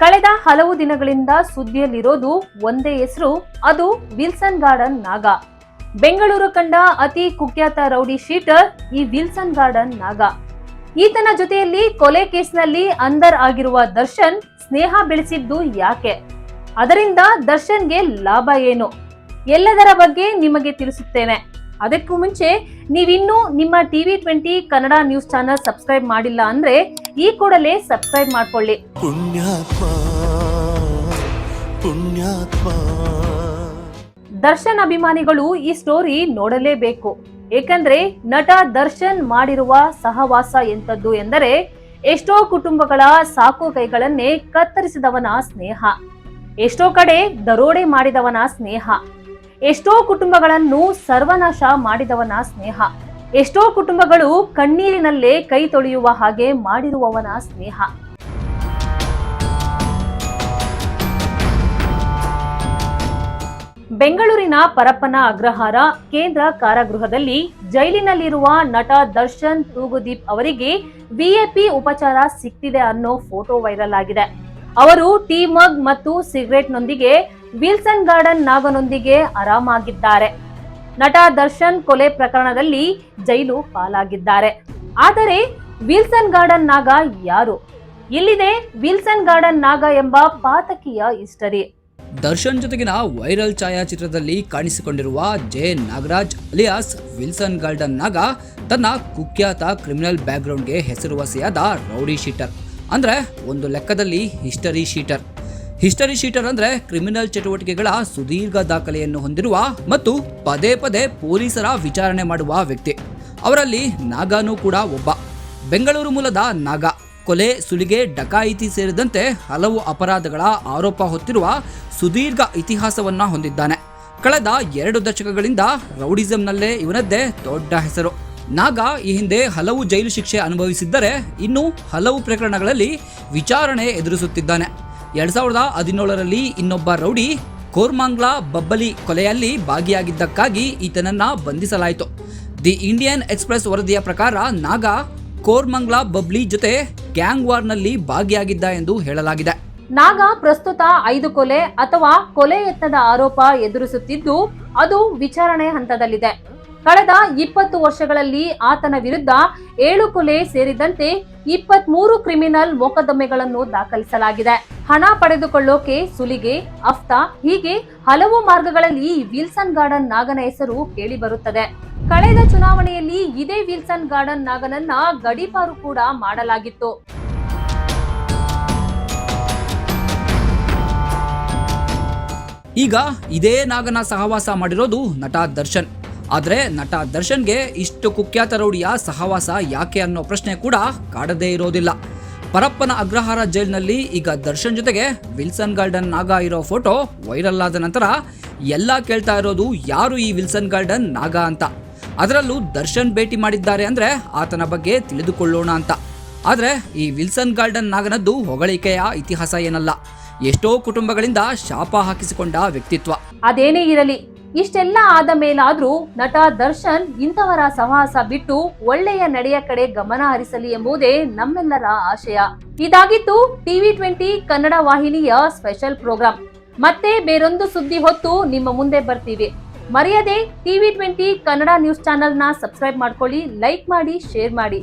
ಕಳೆದ ಹಲವು ದಿನಗಳಿಂದ ಸುದ್ದಿಯಲ್ಲಿರೋದು ಒಂದೇ ಹೆಸರು, ಅದು ವಿಲ್ಸನ್ ಗಾರ್ಡನ್ ನಾಗ. ಬೆಂಗಳೂರು ಕಂಡ ಅತಿ ಕುಖ್ಯಾತ ರೌಡಿ ಶೀಟರ್ ಈ ವಿಲ್ಸನ್ ಗಾರ್ಡನ್ ನಾಗ. ಈತನ ಜೊತೆಯಲ್ಲಿ ಕೊಲೆ ಕೇಸ್ನಲ್ಲಿ ಅಂದರ್ ಆಗಿರುವ ದರ್ಶನ್ ಸ್ನೇಹ ಬೆಳೆಸಿದ್ದು ಯಾಕೆ? ಅದರಿಂದ ದರ್ಶನ್ಗೆ ಲಾಭ ಏನು? ಎಲ್ಲದರ ಬಗ್ಗೆ ನಿಮಗೆ ತಿಳಿಸುತ್ತೇನೆ. ಅದಕ್ಕೂ ಮುಂಚೆ ನೀವಿನ್ನೂ ನಿಮ್ಮ TV twenty Kannada news channel subscribe ಮಾಡಿಲ್ಲ ಅಂದ್ರೆ ಈ ಕೂಡಲೇ ಸಬ್ಸ್ಕ್ರೈಬ್ ಮಾಡ್ಕೊಳ್ಳಿ. ಪುಣ್ಯಾತ್ಮ ಪುಣ್ಯಾತ್ಮ. ದರ್ಶನ್ ಅಭಿಮಾನಿಗಳು ಈ ಸ್ಟೋರಿ ನೋಡಲೇಬೇಕು. ಏಕೆಂದ್ರೆ ನಟ ದರ್ಶನ್ ಮಾಡಿರುವ ಸಹವಾಸ ಎಂಥದ್ದು ಎಂದರೆ ಎಷ್ಟೋ ಕುಟುಂಬಗಳ ಸಾಕು ಕೈಗಳನ್ನೇ ಕತ್ತರಿಸಿದವನ ಸ್ನೇಹ. ಎಷ್ಟೋ ಕಡೆ ದರೋಡೆ ಮಾಡಿದವನ ಸ್ನೇಹ. ಎಷ್ಟೋ ಕುಟುಂಬಗಳನ್ನು ಸರ್ವನಾಶ ಮಾಡಿದವನ ಸ್ನೇಹ. ಎಷ್ಟೋ ಕುಟುಂಬಗಳು ಕಣ್ಣೀರಿನಲ್ಲೇ ಕೈ ತೊಳೆಯುವ ಹಾಗೆ ಮಾಡಿರುವವನ ಸ್ನೇಹ. ಬೆಂಗಳೂರಿನ ಪರಪ್ಪನ ಅಗ್ರಹಾರ ಕೇಂದ್ರ ಕಾರಾಗೃಹದಲ್ಲಿ ಜೈಲಿನಲ್ಲಿರುವ ನಟ ದರ್ಶನ್ ತೂಗುದೀಪ್ ಅವರಿಗೆ ವಿಎಪಿ ಉಪಚಾರ ಸಿಕ್ತಿದೆ ಅನ್ನೋ ಫೋಟೋ ವೈರಲ್ ಆಗಿದೆ. ಅವರು ಟೀ ಮಗ್ ಮತ್ತು ಸಿಗರೆಟ್ನೊಂದಿಗೆ ವಿಲ್ಸನ್ ಗಾರ್ಡನ್ ನಾಗನೊಂದಿಗೆ ಆರಾಮಾಗಿದ್ದಾರೆ. ನಟ ದರ್ಶನ್ ಕೊಲೆ ಪ್ರಕರಣದಲ್ಲಿ ಜೈಲು ಪಾಲಾಗಿದ್ದಾರೆ. ಆದರೆ ವಿಲ್ಸನ್ ಗಾರ್ಡನ್ ನಾಗ ಯಾರು? ಇಲ್ಲಿದೆ ವಿಲ್ಸನ್ ಗಾರ್ಡನ್ ನಾಗ ಎಂಬ ಪಾತಕಿಯ ಹಿಸ್ಟರಿ. ದರ್ಶನ್ ಜೊತೆಗಿನ ವೈರಲ್ ಛಾಯಾಚಿತ್ರದಲ್ಲಿ ಕಾಣಿಸಿಕೊಂಡಿರುವ J Nagaraj alias Wilson Garden Naga ತನ್ನ ಕುಖ್ಯಾತ ಕ್ರಿಮಿನಲ್ ಬ್ಯಾಕ್ಗ್ರೌಂಡ್ಗೆ ಹೆಸರುವಾಸಿಯಾದ ರೌಡಿ ಶೀಟರ್. ಅಂದ್ರೆ ಒಂದು ಲೆಕ್ಕದಲ್ಲಿ ಹಿಸ್ಟರಿ ಶೀಟರ್. ಹಿಸ್ಟರಿ ಶೀಟರ್ ಅಂದರೆ ಕ್ರಿಮಿನಲ್ ಚಟುವಟಿಕೆಗಳ ಸುದೀರ್ಘ ದಾಖಲೆಯನ್ನು ಹೊಂದಿರುವ ಮತ್ತು ಪದೇ ಪದೇ ಪೊಲೀಸರ ವಿಚಾರಣೆ ಮಾಡುವ ವ್ಯಕ್ತಿ. ಅವರಲ್ಲಿ ನಾಗಾನೂ ಕೂಡ ಒಬ್ಬ. ಬೆಂಗಳೂರು ಮೂಲದ ನಾಗ. ಕೊಲೆ, ಸುಲಿಗೆ, ಡಕಾಯಿತಿ ಸೇರಿದಂತೆ ಹಲವು ಅಪರಾಧಗಳ ಆರೋಪ ಹೊತ್ತಿರುವ ಸುದೀರ್ಘ ಇತಿಹಾಸವನ್ನು ಹೊಂದಿದ್ದಾನೆ. ಕಳೆದ ಎರಡು ದಶಕಗಳಿಂದ ರೌಡಿಸಂನಲ್ಲೇ ಇವನದ್ದೇ ದೊಡ್ಡ ಹೆಸರು. ನಾಗ ಈ ಹಿಂದೆ ಹಲವು ಜೈಲು ಶಿಕ್ಷೆ ಅನುಭವಿಸಿದ್ದರೆ ಇನ್ನು ಹಲವು ಪ್ರಕರಣಗಳಲ್ಲಿ ವಿಚಾರಣೆ ಎದುರಿಸುತ್ತಿದ್ದಾನೆ. ಎರಡ್ ಸಾವಿರದ ಹದಿನೇಳರಲ್ಲಿ ಇನ್ನೊಬ್ಬ ರೌಡಿ ಕೋರ್ಮಾಂಗ್ಲಾ ಬಬ್ಬಲಿ ಕೊಲೆಯಲ್ಲಿ ಭಾಗಿಯಾಗಿದ್ದಕ್ಕಾಗಿ ಈತನನ್ನ ಬಂಧಿಸಲಾಯಿತು. ದಿ ಇಂಡಿಯನ್ ಎಕ್ಸ್ಪ್ರೆಸ್ ವರದಿಯ ಪ್ರಕಾರ ನಾಗ ಕೋರ್ಮಂಗ್ಲಾ ಬಬ್ಲಿ ಜೊತೆ ಗ್ಯಾಂಗ್ ವಾರ್ನಲ್ಲಿ ಭಾಗಿಯಾಗಿದ್ದ ಎಂದು ಹೇಳಲಾಗಿದೆ. ನಾಗ ಪ್ರಸ್ತುತ ಐದು ಕೊಲೆ ಅಥವಾ ಕೊಲೆ ಯತ್ನದ ಆರೋಪ ಎದುರಿಸುತ್ತಿದ್ದು ಅದು ವಿಚಾರಣೆ ಹಂತದಲ್ಲಿದೆ. ಕಳೆದ ಇಪ್ಪತ್ತು ವರ್ಷಗಳಲ್ಲಿ ಆತನ ವಿರುದ್ಧ ಏಳು ಕೊಲೆ ಸೇರಿದಂತೆ ಇಪ್ಪತ್ಮೂರು ಕ್ರಿಮಿನಲ್ ಮೊಕದ್ದಮೆಗಳನ್ನು ದಾಖಲಿಸಲಾಗಿದೆ. ಹಣ ಪಡೆದುಕೊಳ್ಳೋಕೆ ಸುಲಿಗೆ, ಅಫ್ತಾ, ಹೀಗೆ ಹಲವು ಮಾರ್ಗಗಳಲ್ಲಿ ವಿಲ್ಸನ್ ಗಾರ್ಡನ್ ನಾಗನ ಹೆಸರು ಕೇಳಿಬರುತ್ತದೆ. ಕಳೆದ ಚುನಾವಣೆಯಲ್ಲಿ ಇದೇ ವಿಲ್ಸನ್ ಗಾರ್ಡನ್ ನಾಗನನ್ನ ಗಡೀಪಾರು ಕೂಡ ಮಾಡಲಾಗಿತ್ತು. ಈಗ ಇದೇ ನಾಗನ ಸಹವಾಸ ಮಾಡಿರೋದು ನಟ ದರ್ಶನ್. ಆದ್ರೆ ನಟ ದರ್ಶನ್ಗೆ ಇಷ್ಟು ಕುಖ್ಯಾತ ರೌಡಿಯ ಸಹವಾಸ ಯಾಕೆ ಅನ್ನೋ ಪ್ರಶ್ನೆ ಕೂಡ ಕಾಡದೇ ಇರೋದಿಲ್ಲ. ಪರಪ್ಪನ ಅಗ್ರಹಾರ ಜೈಲಿನಲ್ಲಿ ಈಗ ದರ್ಶನ್ ಜೊತೆಗೆ ವಿಲ್ಸನ್ ಗಾರ್ಡನ್ ನಾಗ ಇರೋ ಫೋಟೋ ವೈರಲ್ ಆದ ನಂತರ ಎಲ್ಲ ಕೇಳ್ತಾ ಇರೋದು ಯಾರು ಈ ವಿಲ್ಸನ್ ಗಾರ್ಡನ್ ನಾಗ ಅಂತ. ಅದರಲ್ಲೂ ದರ್ಶನ್ ಭೇಟಿ ಮಾಡಿದ್ದಾರೆ ಅಂದ್ರೆ ಆತನ ಬಗ್ಗೆ ತಿಳಿದುಕೊಳ್ಳೋಣ ಅಂತ. ಆದರೆ ಈ ವಿಲ್ಸನ್ ಗಾರ್ಡನ್ ನಾಗನದ್ದು ಹೊಗಳಿಕೆಯ ಇತಿಹಾಸ ಏನಲ್ಲ. ಎಷ್ಟೋ ಕುಟುಂಬಗಳಿಂದ ಶಾಪ ಹಾಕಿಸಿಕೊಂಡ ವ್ಯಕ್ತಿತ್ವ. ಅದೇನೇ ಇರಲಿ ಇಷ್ಟೆಲ್ಲ ಆದ ಮೇಲಾದ್ರೂ ನಟ ದರ್ಶನ್ ಇಂಥವರ ಸಹವಾಸ ಬಿಟ್ಟು ಒಳ್ಳೆಯ ನಡೆಯ ಕಡೆ ಗಮನ ಹರಿಸಲಿ ಎಂಬುದೇ ನಮ್ಮೆಲ್ಲರ ಆಶಯ. ಇದಾಗಿತ್ತು ಟಿವಿ ಟ್ವೆಂಟಿ ಕನ್ನಡ ವಾಹಿನಿಯ ಸ್ಪೆಷಲ್ ಪ್ರೋಗ್ರಾಂ. ಮತ್ತೆ ಬೇರೊಂದು ಸುದ್ದಿ ಹೊತ್ತು ನಿಮ್ಮ ಮುಂದೆ ಬರ್ತೀವಿ. ಮರೆಯದೆ ಟಿವಿ ಟ್ವೆಂಟಿ ಕನ್ನಡ ನ್ಯೂಸ್ ಚಾನೆಲ್ನ ಸಬ್ಸ್ಕ್ರೈಬ್ ಮಾಡ್ಕೊಳ್ಳಿ, ಲೈಕ್ ಮಾಡಿ, ಶೇರ್ ಮಾಡಿ.